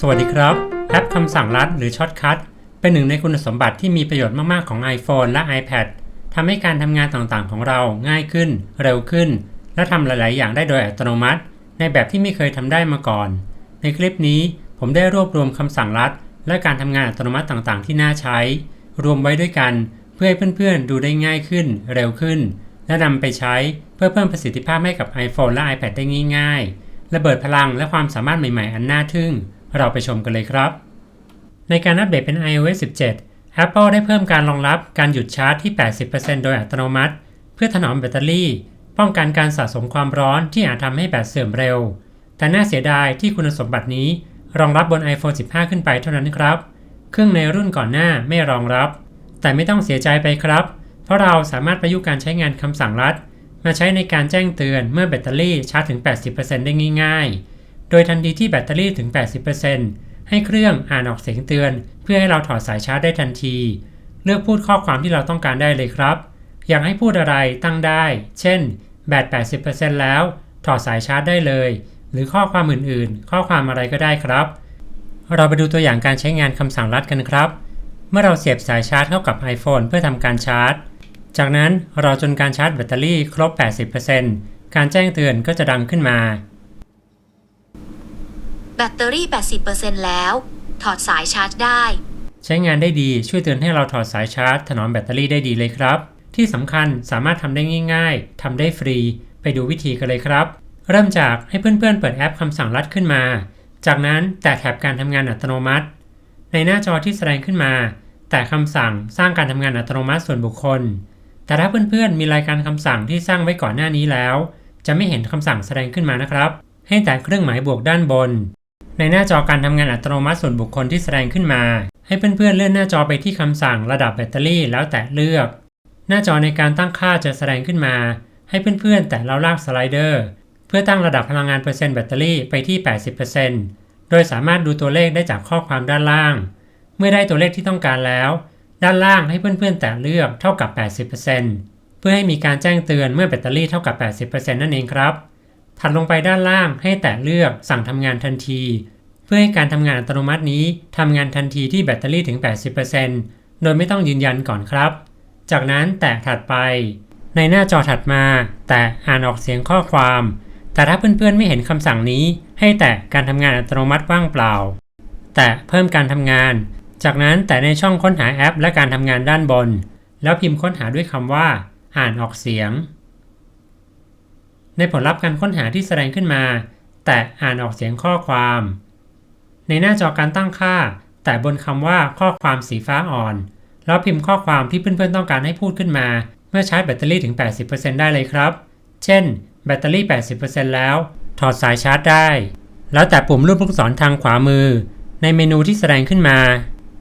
สวัสดีครับ แอปคำสั่งลัดหรือช็อตคัทเป็นหนึ่งในคุณสมบัติที่มีประโยชน์มาก ๆ ของ iPhone และ iPad ทำให้การทำงานต่าง ๆ ของเราง่ายขึ้น เร็วขึ้น และทำหลาย ๆ อย่างได้โดยอัตโนมัติ ในแบบที่ไม่เคยทำได้มาก่อน ในคลิปนี้ผมได้รวบรวมคำสั่งลัด และการทำงานอัตโนมัติต่าง ๆ ที่น่าใช้ รวมไว้ด้วยกันเพื่อให้เพื่อน ๆ ดูได้ง่ายขึ้น เร็วขึ้น และนำไปใช้เพื่อเพิ่มประสิทธิภาพให้กับ iPhone และ iPad ได้ง่าย ๆ ระเบิดพลังและความสามารถใหม่ ๆ อันน่าทึ่ง เราไปชมกันเลยครับ ในการอัปเดตเป็น iOS 17 Apple ได้เพิ่มการรองรับการหยุดชาร์จที่ 80%โดยอัตโนมัติ เพื่อถนอมแบตเตอรี่ ป้องกันการสะสมความร้อนที่อาจทำให้แบตเสื่อมเร็ว แต่น่าเสียดายที่คุณสมบัตินี้รองรับบน iPhone 15 ขึ้นไปเท่านั้นครับ เครื่องในรุ่นก่อนหน้าไม่รองรับ แต่ไม่ต้องเสียใจไปครับ เพราะเราสามารถประยุกต์การใช้งานคำสั่งลัด มาใช้ในการแจ้งเตือนเมื่อแบตเตอรี่ชาร์จถึง 80%ได้ง่ายๆ โดยทันทีที่แบตเตอรี่ถึง 80%ให้เครื่องอ่านออกเสียงเตือน เพื่อให้เราถอดสายชาร์จได้ทันที เลือกพูดข้อความที่เราต้องการได้เลยครับ อยากให้พูดอะไรตั้งได้ เช่น แบต 80%แล้ว ถอดสายชาร์จได้เลย หรือข้อความอื่นๆ ข้อความอะไรก็ได้ครับ เราไปดูตัวอย่างการใช้งานคำสั่งลัดกันครับ เมื่อเราเสียบสายชาร์จเข้ากับ iPhone เพื่อทำการชาร์จ จากนั้นรอจนการชาร์จแบตเตอรี่ครบ 80%การแจ้งเตือนก็จะดังขึ้นมา แบตเตอรี่ 80%แล้ว ถอดสายชาร์จได้ ใช้งานได้ดีช่วยเตือนให้เราถอดสายชาร์จ ถนอมแบตเตอรี่ได้ดีเลยครับ ที่สำคัญสามารถทำได้ง่าย ๆทำได้ฟรี ไปดูวิธีกันเลยครับ เริ่มจากให้เพื่อนๆ เปิดแอปคำสั่งลัดขึ้นมา จากนั้นแตะแถบการทำงานอัตโนมัติ ในหน้าจอที่แสดงขึ้นมา แตะคำสั่งสร้างการทำงานอัตโนมัติส่วนบุคคล แต่ถ้าเพื่อนๆ มีรายการคำสั่งที่สร้างไว้ก่อนหน้านี้แล้ว จะไม่เห็นคำสั่งแสดงขึ้นมานะครับให้แตะเครื่องหมายบวกด้านบน ในหน้าจอการทำงานอัตโนมัติส่วนบุคคลที่แสดงขึ้นมา ให้เพื่อนๆเลื่อนหน้าจอไปที่คำสั่งระดับแบตเตอรี่แล้วแตะเลือก หน้าจอในการตั้งค่าจะแสดงขึ้นมา ให้เพื่อนๆ แตะแล้วลากสไลเดอร์ เพื่อตั้งระดับพลังงานเปอร์เซ็นต์แบตเตอรี่ไปที่ 80%โดยสามารถดูตัวเลขได้จากข้อความด้านล่าง เมื่อได้ตัวเลขที่ต้องการแล้ว ด้านล่างให้เพื่อนๆ แตะเลือกเท่ากับ 80%เพื่อให้มีการแจ้งเตือนเมื่อแบตเตอรี่เท่ากับ 80%นั่นเองครับถัดลงไปด้านล่างให้แตะเลือกสั่งทำงานทันที เพื่อให้การทำงานอัตโนมัตินี้ทำงานทันทีที่แบตเตอรี่ถึง 80%โดยไม่ต้องยืนยันก่อนครับ จากนั้นแตะถัดไป ในหน้าจอถัดมา แตะอ่านออกเสียงข้อความ แต่ถ้าเพื่อนๆไม่เห็นคำสั่งนี้ ให้แตะการทำงานอัตโนมัติว่างเปล่า แตะเพิ่มการทำงาน จากนั้นแตะในช่องค้นหาแอป และการทำงานด้านบน แล้วพิมพ์ค้นหาด้วยคำว่า อ่านออกเสียง ในผลลัพธ์การค้นหาที่แสดงขึ้นมา แตะอ่านออกเสียงข้อความ ในหน้าจอการตั้งค่า แตะบนคำว่าข้อความสีฟ้าอ่อน แล้วพิมพ์ข้อความที่เพื่อนๆต้องการให้พูดขึ้นมา เมื่อชาร์จแบตเตอรี่ถึง 80%ได้เลยครับ เช่น แบตเตอรี่ 80%แล้ว ถอดสายชาร์จได้ แล้วแตะปุ่มรูปลูกศรทางขวามือ ในเมนูที่แสดงขึ้นมา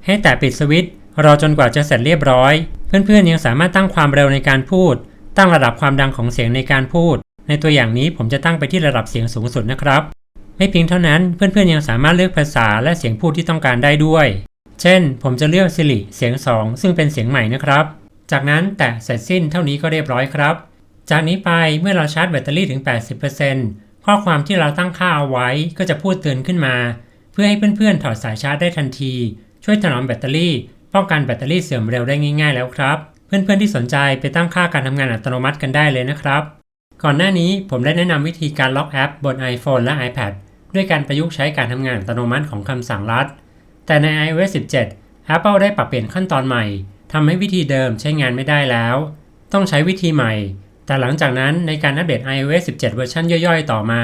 ให้แตะปิดสวิตช์รอจนกว่าจะเสร็จเรียบร้อย เพื่อนๆยังสามารถตั้งความเร็วในการพูด ตั้งระดับความดังของเสียงในการพูด ในตัวอย่างนี้ผมจะตั้งไปที่ระดับเสียงสูงสุดนะครับ ไม่เพียงเท่านั้นเพื่อนๆยังสามารถเลือกภาษาและเสียงพูดที่ต้องการได้ด้วย เช่น ผมจะเลือก Siri เสียง 2 ซึ่งเป็นเสียงใหม่นะครับ จากนั้นแตะเสร็จสิ้นเท่านี้ก็เรียบร้อยครับ จากนี้ไปเมื่อเราชาร์จแบตเตอรี่ถึง 80%ข้อความที่เราตั้งค่าเอาไว้ก็จะพูดเตือนขึ้นมา เพื่อให้เพื่อนๆถอดสายชาร์จได้ทันที ช่วยถนอมแบตเตอรี่ ป้องกันแบตเตอรี่เสื่อมเร็วได้ง่าย ๆ แล้วครับ เพื่อนๆที่สนใจไปตั้งค่าการทำงานอัตโนมัติกันได้เลยนะครับ ก่อนหน้านี้ผมได้แนะนำวิธีการล็อกแอปบน iPhone และ iPad ด้วยการประยุกต์ใช้การทำงานอัตโนมัติของคำสั่งลัด แต่ใน iOS 17 Apple ได้ปรับเปลี่ยนขั้นตอนใหม่ทำให้วิธีเดิมใช้งานไม่ได้แล้ว ต้องใช้วิธีใหม่ แต่หลังจากนั้นในการอัปเดต iOS 17 เวอร์ชันย่อยๆ ต่อมา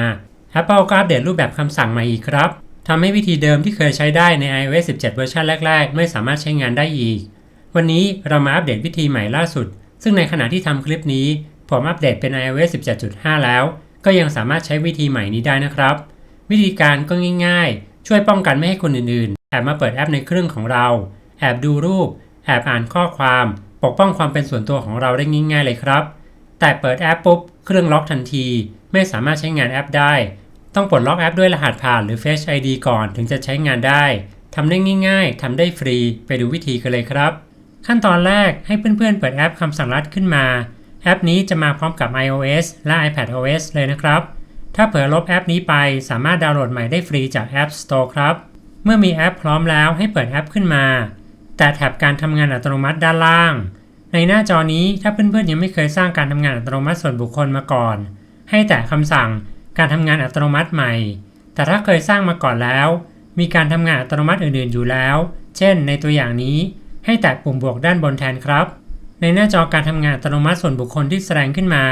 Apple ก็อัปเดตรูปแบบคำสั่งใหม่อีกครับทำให้วิธีเดิมที่เคยใช้ได้ใน iOS 17 เวอร์ชันแรก ๆ ไม่สามารถใช้งานได้อีก วันนี้เรามาอัปเดตวิธีใหม่ล่าสุด ซึ่งในขณะที่ทำคลิปนี้ ผมอัปเดตเป็น iOS 17.5 แล้ว ก็ยังสามารถใช้วิธีใหม่นี้ได้นะครับ วิธีการก็ง่ายๆ ช่วยป้องกันไม่ให้คนอื่นๆ แอบมาเปิดแอปในเครื่องของเรา แอบดูรูป แอบอ่านข้อความ ปกป้องความเป็นส่วนตัวของเราได้ง่าย ๆ เลยครับ แต่เปิดแอปปุ๊บ เครื่องล็อกทันที ไม่สามารถใช้งานแอปได้ ต้องปลดล็อกแอปด้วยรหัสผ่านหรือ Face ID ก่อนถึงจะใช้งานได้ทำได้ง่ายๆทำได้ฟรี ไปดูวิธีกันเลยครับ ขั้นตอนแรกให้เพื่อนๆ เปิดแอปคำสั่งลัดขึ้นมา แอปนี้จะมาพร้อมกับ iOS และ iPadOS เลยนะครับ ถ้าเผลอลบแอปนี้ไปสามารถดาวน์โหลดใหม่ได้ฟรีจาก App Store ครับ เมื่อมีแอปพร้อมแล้วให้เปิดแอปขึ้นมา แต่แท็บการทำงานอัตโนมัติด้านล่าง ในหน้าจอนี้ถ้าเพื่อนๆยังไม่เคยสร้างการทำงานอัตโนมัติส่วนบุคคลมาก่อน ให้แตะคำสั่งการทำงานอัตโนมัติใหม่ แต่ถ้าเคยสร้างมาก่อนแล้ว มีการทำงานอัตโนมัติอื่นๆอยู่แล้ว เช่น ในตัวอย่างนี้ ให้แตะปุ่มบวกด้านบนแทนครับ ในหน้าจอการทำงานอัตโนมัติส่วนบุคคลที่แสดงขึ้นมา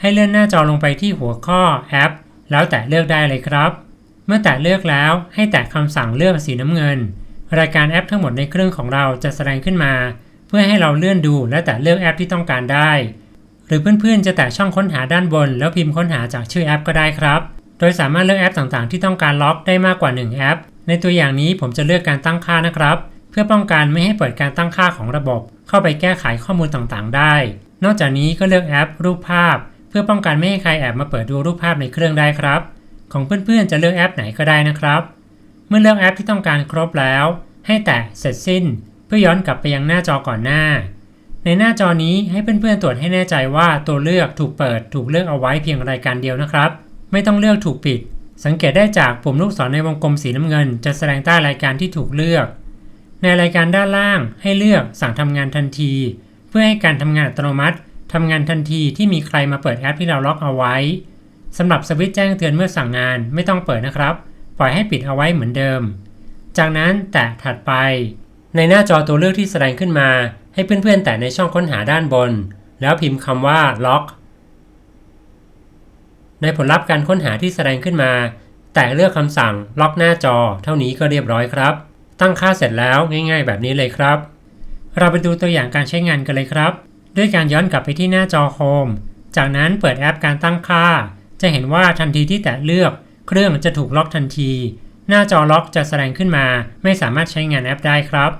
ให้เลื่อนหน้าจอลงไปที่หัวข้อแอป แล้วแตะเลือกได้เลยครับ เมื่อแตะเลือกแล้วให้แตะคำสั่งเลือกสีน้ำเงิน รายการแอปทั้งหมดในเครื่องของเราจะแสดงขึ้นมา เพื่อให้เราเลื่อนดูและแตะเลือกแอปที่ต้องการได้ หรือเพื่อนๆจะแตะช่องค้นหาด้านบน แล้วพิมพ์ค้นหาจากชื่อแอปก็ได้ครับ โดยสามารถเลือกแอปต่างๆ ที่ต้องการล็อกได้มากกว่า 1 แอป ในตัวอย่างนี้ผมจะเลือกการตั้งค่านะครับ เพื่อป้องกันไม่ให้เปิดการตั้งค่าของระบบ เข้าไปแก้ไขข้อมูลต่างๆ ได้ นอกจากนี้ก็เลือกแอป รูปภาพ เพื่อป้องกันไม่ให้ใครแอบมาเปิดดูรูปภาพในเครื่องได้ครับ ของเพื่อนๆจะเลือกแอปไหนก็ได้นะครับ เมื่อเลือกแอปที่ต้องการครบแล้ว ให้แตะเสร็จสิ้น เพื่อย้อนกลับไปยังหน้าจอก่อนหน้า ในหน้าจอนี้ให้เพื่อนๆตรวจให้แน่ใจว่าตัวเลือกถูกเปิดถูกเลือกเอาไว้เพียงรายการเดียวนะครับ ไม่ต้องเลือกถูกปิด สังเกตได้จากปุ่มลูกศรในวงกลมสีน้ำเงิน จะแสดงใต้รายการที่ถูกเลือก ในรายการด้านล่างให้เลือกสั่งทำงานทันที เพื่อให้การทำงานอัตโนมัติ ทำงานทันทีที่มีใครมาเปิดแอปที่เราล็อกเอาไว้สำหรับสวิตช์แจ้งเตือนเมื่อสั่งงานไม่ต้องเปิดนะครับ ปล่อยให้ปิดเอาไว้เหมือนเดิม จากนั้นแตะถัดไป ในหน้าจอตัวเลือกที่แสดงขึ้นมา ให้เพื่อนๆ แตะในช่องค้นหาด้านบน แล้วพิมพ์คำว่าล็อก ในผลลัพธ์การค้นหาที่แสดงขึ้นมา แตะเลือกคำสั่งล็อกหน้าจอ เท่านี้ก็เรียบร้อยครับ ตั้งค่าเสร็จแล้วง่าย ๆ แบบนี้เลยครับ เราไปดูตัวอย่างการใช้งานกันเลยครับ ด้วยการย้อนกลับไปที่หน้าจอโฮมจากนั้นเปิดแอปการตั้งค่า จะเห็นว่าทันทีที่แตะเลือก เครื่องจะถูกล็อกทันที หน้าจอล็อกจะแสดงขึ้นมา ไม่สามารถใช้งานแอปได้ครับ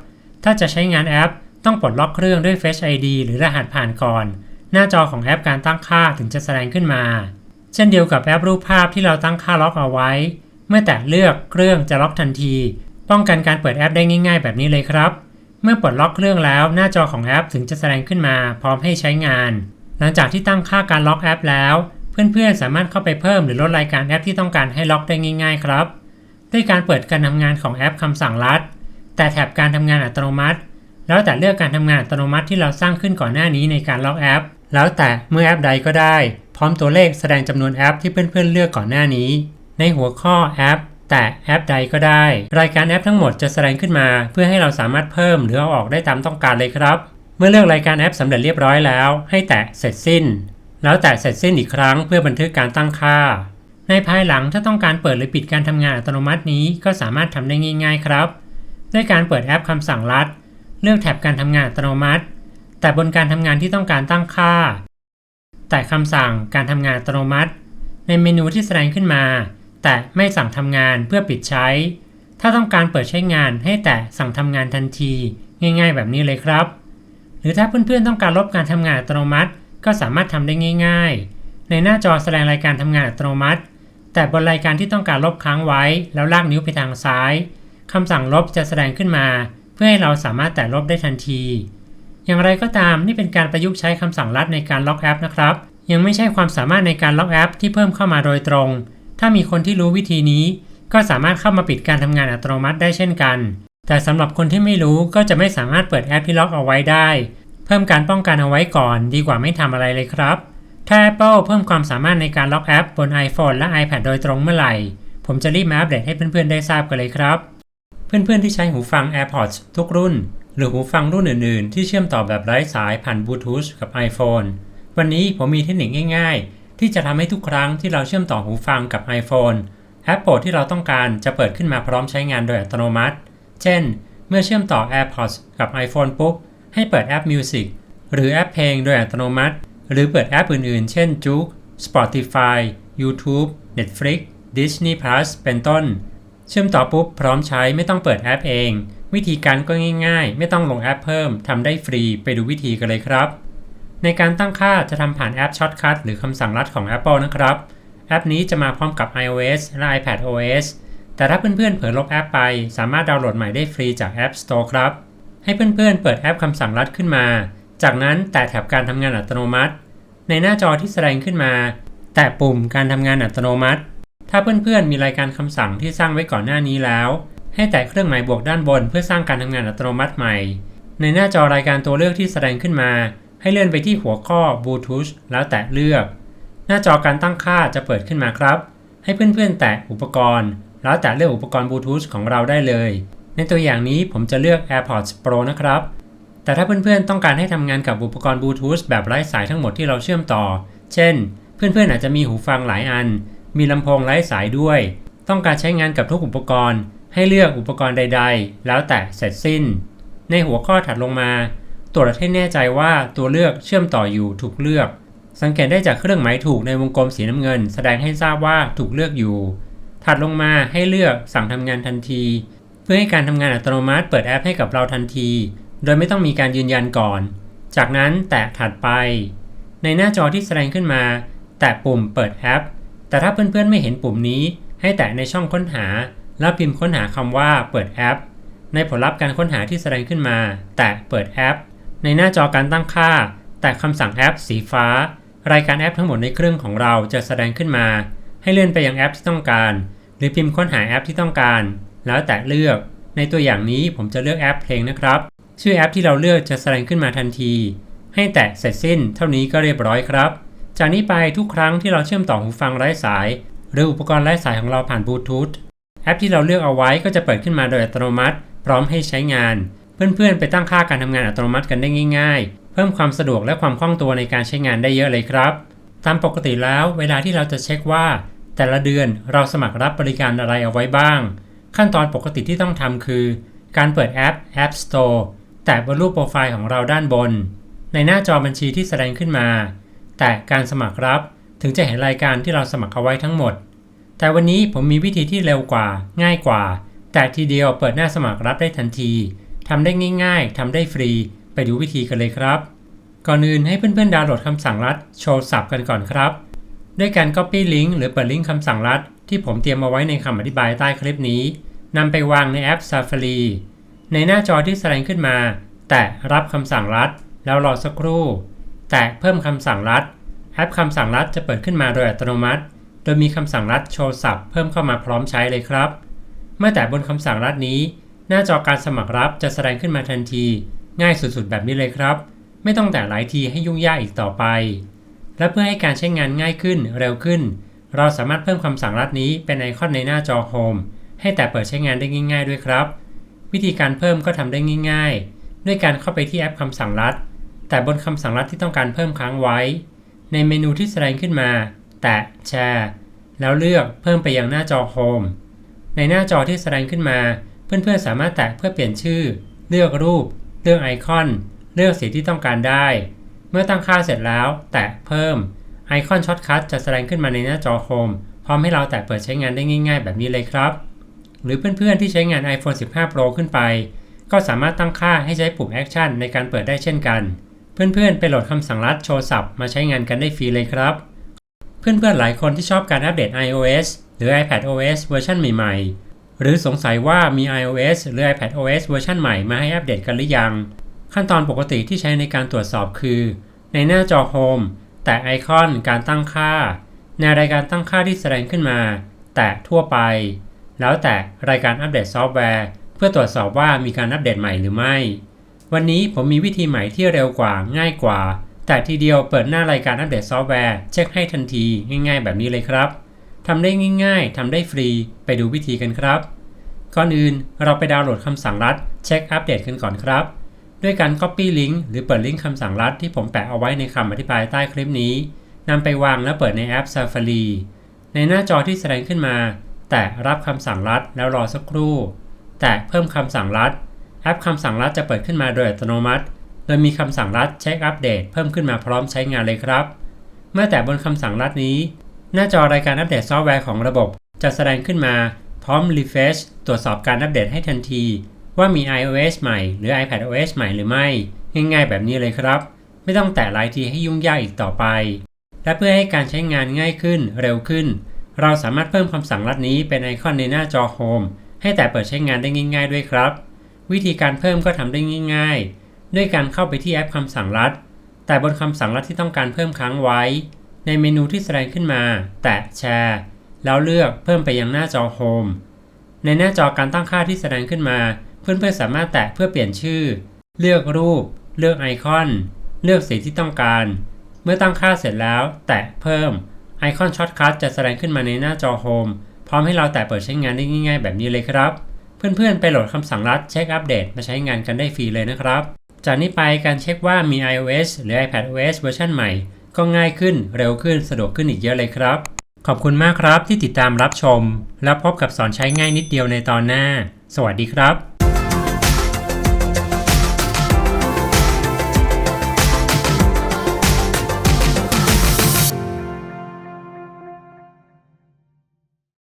ถ้าจะใช้งานแอป ต้องปลดล็อกเครื่องด้วย Face ID หรือรหัสผ่านก่อน หน้าจอของแอปการตั้งค่าถึงจะแสดงขึ้นมา เช่นเดียวกับแอปรูปภาพที่เราตั้งค่าล็อกเอาไว้ เมื่อแตะเลือกเครื่องจะล็อกทันที ป้องกันการเปิดแอปได้ง่าย ๆ แบบนี้เลยครับ เมื่อปลดล็อกเครื่องแล้วหน้าจอของแอปถึงจะแสดงขึ้นมาพร้อมให้ใช้งาน หลังจากที่ตั้งค่าการล็อกแอปแล้ว เพื่อนๆสามารถเข้าไปเพิ่มหรือลดรายการแอปที่ต้องการให้ล็อกได้ง่าย ๆ ครับ ด้วยการเปิดการทำงานของแอปคำสั่งลัด แต่แท็บการทำงานอัตโนมัติ แล้วแต่เลือกการทำงานอัตโนมัติที่เราสร้างขึ้นก่อนหน้านี้ในการล็อกแอป แล้วแต่เมื่อแอปใดก็ได้ พร้อมตัวเลขแสดงจำนวนแอปที่เพื่อนๆเลือกก่อนหน้านี้ ในหัวข้อแอป แต่แอปใดก็ได้ รายการแอปทั้งหมดจะแสดงขึ้นมา เพื่อให้เราสามารถเพิ่มหรือเอาออกได้ตามต้องการเลยครับ เมื่อเลือกรายการแอปสำเร็จเรียบร้อยแล้ว ให้แตะเสร็จสิ้น แล้วแตะเสร็จสิ้นอีกครั้งเพื่อบันทึกการตั้งค่า ในภายหลังถ้าต้องการเปิดหรือปิดการทำงานอัตโนมัตินี้ก็สามารถทำได้ง่าย ๆ ครับ ด้วยการเปิดแอปคำสั่งลัด เลือกแท็บการทำงานอัตโนมัติ แต่บนการทำงานที่ต้องการตั้งค่า แต่คำสั่งการทำงานอัตโนมัติ ในเมนูที่แสดงขึ้นมา แต่ไม่สั่งทำงานเพื่อปิดใช้ ถ้าต้องการเปิดใช้งานให้แต่สั่งทำงานทันที ง่ายๆ แบบนี้เลยครับ หรือถ้าเพื่อนๆต้องการลบการทำงานอัตโนมัติ ก็สามารถทำได้ง่าย ๆ ในหน้าจอแสดงรายการทำงานอัตโนมัติ แต่บนรายการที่ต้องการลบค้างไว้ แล้วลากนิ้วไปทางซ้ายคำสั่งลบจะแสดงขึ้นมา เพื่อให้เราสามารถแตะลบได้ทันที อย่างไรก็ตามนี่เป็นการประยุกต์ใช้คำสั่งลัดในการล็อกแอปนะครับ ยังไม่ใช่ความสามารถในการล็อกแอปที่เพิ่มเข้ามาโดยตรง ถ้ามีคนที่รู้วิธีนี้ ก็สามารถเข้ามาปิดการทำงานอัตโนมัติได้เช่นกัน แต่สำหรับคนที่ไม่รู้ก็จะไม่สามารถเปิดแอปที่ล็อกเอาไว้ได้ เพิ่มการป้องกันเอาไว้ก่อน ดีกว่าไม่ทำอะไรเลยครับ ถ้า Apple เพิ่มความสามารถในการล็อกแอปบน iPhone และ iPad โดยตรงเมื่อไหร่ ผมจะรีบมาอัปเดตให้เพื่อนๆได้ทราบกันเลยครับ เพื่อนๆที่ใช้หูฟัง AirPods ทุกรุ่น หรือหูฟังรุ่นอื่น ๆ ที่เชื่อมต่อแบบไร้สายผ่านบลูทูธกับ iPhone วันนี้ผมมีเทคนิคง่ายๆ ที่จะทำให้ทุกครั้งที่เราเชื่อมต่อหูฟังกับ iPhone แอปโปรดที่เราต้องการจะเปิดขึ้นมาพร้อมใช้งานโดยอัตโนมัติ เช่น เมื่อเชื่อมต่อ AirPods กับ iPhone ปุ๊บ ให้เปิดแอป Music หรือแอปเพลงโดยอัตโนมัติ หรือเปิดแอปอื่นๆ เช่น j u k Spotify YouTube Netflix Disney Plus เป็นต้น เชื่อมต่อปุ๊บพร้อมใช้ไม่ต้องเปิดแอปเอง วิธีการก็ง่ายๆ ไม่ต้องลงแอปเพิ่มทำได้ฟรีไปดูวิธีกันเลยครับ ในการตั้งค่าจะทำผ่านแอป Shortcut หรือคำสั่งลัดของ Apple นะครับ แอปนี้จะมาพร้อมกับ iOS และ iPad OS แต่ถ้าเพื่อนๆเผลอลบแอปไป สามารถดาวน์โหลดใหม่ได้ฟรีจาก App Store ครับ ให้เพื่อนๆเปิดแอปคำสั่งลัดขึ้นมา จากนั้นแตะแถบการทำงานอัตโนมัติ ในหน้าจอที่แสดงขึ้นมา แตะปุ่มการทำงานอัตโนมัติ ถ้าเพื่อนๆมีรายการคำสั่งที่สร้างไว้ก่อนหน้านี้แล้ว ให้แตะเครื่องหมายบวกด้านบน เพื่อสร้างการทำงานอัตโนมัติใหม่ ในหน้าจอรายการตัวเลือกที่แสดงขึ้นมา ให้เลื่อนไปที่หัวข้อบลูทูธแล้วแตะเลือก หน้าจอการตั้งค่าจะเปิดขึ้นมาครับ ให้เพื่อนๆ แตะอุปกรณ์ แล้วแตะเลือกอุปกรณ์บลูทูธของเราได้เลย ในตัวอย่างนี้ผมจะเลือก AirPods Pro นะครับ แต่ถ้าเพื่อนๆ ต้องการให้ทำงานกับอุปกรณ์บลูทูธแบบไร้สายทั้งหมดที่เราเชื่อมต่อ เช่น เพื่อนๆ อาจจะมีหูฟังหลายอัน มีลำโพงไร้สายด้วย ต้องการใช้งานกับทุกอุปกรณ์ ให้เลือกอุปกรณ์ใด ๆ แล้วแตะเสร็จสิ้น ในหัวข้อถัดลงมา ตรวจให้แน่ใจว่าตัวเลือกเชื่อมต่ออยู่ถูกเลือก สังเกตได้จากเครื่องหมายถูกในวงกลมสีน้ำเงิน แสดงให้ทราบว่าถูกเลือกอยู่ ถัดลงมาให้เลือกสั่งทำงานทันที เพื่อให้การทำงานอัตโนมัติเปิดแอปให้กับเราทันที โดยไม่ต้องมีการยืนยันก่อน จากนั้นแตะถัดไป ในหน้าจอที่แสดงขึ้นมา แตะปุ่มเปิดแอป แต่ถ้าเพื่อนๆไม่เห็นปุ่มนี้ ให้แตะในช่องค้นหา แล้วพิมพ์ค้นหาคำว่าเปิดแอป ในผลลัพธ์การค้นหาที่แสดงขึ้นมา แตะเปิดแอป ในหน้าจอการตั้งค่า แตะคำสั่งแอปสีฟ้า รายการแอปทั้งหมดในเครื่องของเราจะแสดงขึ้นมา ให้เลื่อนไปยังแอปที่ต้องการ หรือพิมพ์ค้นหาแอปที่ต้องการ แล้วแตะเลือก ในตัวอย่างนี้ผมจะเลือกแอปเพลงนะครับ ชื่อแอปที่เราเลือกจะแสดงขึ้นมาทันที ให้แตะเสร็จสิ้นเท่านี้ก็เรียบร้อยครับ จากนี้ไปทุกครั้งที่เราเชื่อมต่อหูฟังไร้สาย หรืออุปกรณ์ไร้สายของเราผ่านบลูทูธแอปที่เราเลือกเอาไว้ก็จะเปิดขึ้นมาโดยอัตโนมัติ พร้อมให้ใช้งาน เพื่อนๆ ไปตั้งค่าการทำงานอัตโนมัติกันได้ง่าย ๆ เพิ่มความสะดวกและความคล่องตัวในการใช้งานได้เยอะเลยครับ ตามปกติแล้วเวลาที่เราจะเช็คว่า แต่ละเดือนเราสมัครรับบริการอะไรเอาไว้บ้าง ขั้นตอนปกติที่ต้องทำคือ การเปิดแอป App Store แตะบนรูปโปรไฟล์ของเราด้านบน ในหน้าจอบัญชีที่แสดงขึ้นมา แตะการสมัครรับถึงจะเห็นรายการที่เราสมัครเอาไว้ทั้งหมด แต่วันนี้ผมมีวิธีที่เร็วกว่า ง่ายกว่า แต่ทีเดียวเปิดหน้าสมัครรับได้ทันที ทำได้ง่ายๆทำได้ฟรี ไปดูวิธีกันเลยครับ ก่อนอื่นให้เพื่อนๆดาวน์โหลดคำสั่งลัดโชว์สับกันก่อนครับ ด้วยการ Copy ลิงก์หรือเปิดลิงก์คำสั่งลัด ที่ผมเตรียมมาไว้ในคำอธิบายใต้คลิปนี้นำไปวางในแอป Safari ในหน้าจอที่แสดงขึ้นมา แตะรับคำสั่งลัด แล้วรอสักครู่ แตะเพิ่มคำสั่งลัด แอปคำสั่งลัดจะเปิดขึ้นมาโดยอัตโนมัติ โดยมีคำสั่งลัดโชว์สับเพิ่มเข้ามาพร้อมใช้เลยครับ เมื่อแตะบนคำสั่งลัดนี้ หน้าจอการสมัครรับจะแสดงขึ้นมาทันที ง่ายสุดๆ แบบนี้เลยครับ ไม่ต้องแตะหลายทีให้ยุ่งยากอีกต่อไป และเพื่อให้การใช้งานง่ายขึ้นเร็วขึ้น เราสามารถเพิ่มคำสั่งลัดนี้เป็นไอคอนในหน้าจอ Home ให้แต่เปิดใช้งานได้ง่าย ๆ ด้วยครับ วิธีการเพิ่มก็ทำได้ง่าย ๆ ด้วยการเข้าไปที่แอปคำสั่งลัด แต่บนคำสั่งลัดที่ต้องการเพิ่มค้างไว้ ในเมนูที่แสดงขึ้นมา แตะแชร์ แล้วเลือกเพิ่มไปยังหน้าจอ Home ในหน้าจอที่แสดงขึ้นมา เพื่อนๆสามารถแตะเพื่อเปลี่ยนชื่อ เลือกรูป เลือกไอคอน เลือกสีที่ต้องการได้ เมื่อตั้งค่าเสร็จแล้ว แตะเพิ่ม ไอคอนช็อตคัทจะแสดงขึ้นมาในหน้าจอ Home พร้อมให้เราแตะเปิดใช้งานได้ง่าย ๆ แบบนี้เลยครับ หรือเพื่อนๆที่ใช้งาน iPhone 15 Pro ขึ้นไป ก็สามารถตั้งค่าให้ใช้ปุ่ม Action ในการเปิดได้เช่นกัน เพื่อนๆไปโหลดคำสั่งลัดโชว์สับมาใช้งานกันได้ฟรีเลยครับ เพื่อนๆหลายคนที่ชอบการอัปเดต iOS หรือ iPadOS เวอร์ชันใหม่ๆ หรือสงสัยว่ามี iOS หรือ iPadOS เวอร์ชันใหม่มาให้อัปเดตกันหรือยัง ขั้นตอนปกติที่ใช้ในการตรวจสอบคือ ในหน้าจอ Home แตะไอคอนการตั้งค่า ในรายการตั้งค่าที่แสดงขึ้นมา แตะทั่วไป แล้วแตะรายการอัปเดตซอฟต์แวร์ เพื่อตรวจสอบว่ามีการอัปเดตใหม่หรือไม่ วันนี้ผมมีวิธีใหม่ที่เร็วกว่าง่ายกว่า แต่ทีเดียวเปิดหน้ารายการอัปเดตซอฟต์แวร์เช็คให้ทันทีง่ายๆ แบบนี้เลยครับ ทำได้ง่ายๆ ทำได้ฟรี ไปดูวิธีกันครับ ก่อนอื่นเราไปดาวน์โหลดคำสั่งลัดเช็คอัปเดตกันก่อนครับ ด้วยการ Copy ลิงก์หรือเปิดลิงก์คำสั่งลัดที่ผมแปะเอาไว้ในคำอธิบายใต้คลิปนี้นำไปวางและเปิดในแอป Safari ในหน้าจอที่แสดงขึ้นมา แตะรับคำสั่งลัดแล้วรอสักครู่ แตะเพิ่มคำสั่งลัด แอปคำสั่งลัดจะเปิดขึ้นมาโดยอัตโนมัติ โดยมีคำสั่งลัดเช็คอัปเดตเพิ่มขึ้นมาพร้อมใช้งานเลยครับ เมื่อแตะบนคำสั่งลัดนี้ หน้าจอรายการอัปเดตซอฟต์แวร์ของระบบ จะแสดงขึ้นมาพร้อม refresh ตรวจสอบการอัปเดตให้ทันที ว่ามี iOS ใหม่หรือ iPadOS ใหม่หรือไม่ ง่ายๆ แบบนี้เลยครับ ไม่ต้องแตะหลายทีให้ยุ่งยากอีกต่อไป และเพื่อให้การใช้งานง่ายขึ้นเร็วขึ้น เราสามารถเพิ่มคำสั่งลัดนี้เป็นไอคอนในหน้าจอ Home ให้แต่เปิดใช้งานได้ง่าย ๆ ด้วยครับ วิธีการเพิ่มก็ทำได้ง่าย ๆ ด้วยการเข้าไปที่แอปคำสั่งลัด แต่บนคำสั่งลัดที่ต้องการเพิ่มค้างไว้ ในเมนูที่แสดงขึ้นมา แตะแชร์ แล้วเลือกเพิ่มไปยังหน้าจอ Home ในหน้าจอการตั้งค่าที่แสดงขึ้นมา เพื่อนๆสามารถแตะเพื่อเปลี่ยนชื่อ เลือกรูป เลือกไอคอน เลือกสีที่ต้องการ เมื่อตั้งค่าเสร็จแล้ว แตะเพิ่ม ไอคอนช็อตคัทจะแสดงขึ้นมาในหน้าจอโฮมพร้อมให้เราแตะเปิดใช้งานได้ง่าย ๆ แบบนี้เลยครับ เพื่อนๆ ไปโหลดคำสั่งลัดเช็คอัปเดตมาใช้งานกันได้ฟรีเลยนะครับ จากนี้ไปการเช็คว่ามี iOS หรือ iPadOS เวอร์ชันใหม่ ก็ง่ายขึ้นเร็วขึ้นสะดวกขึ้นอีกเยอะเลยครับ ขอบคุณมากครับที่ติดตามรับชม และพบกับสอนใช้ง่ายนิดเดียวในตอนหน้า สวัสดีครับ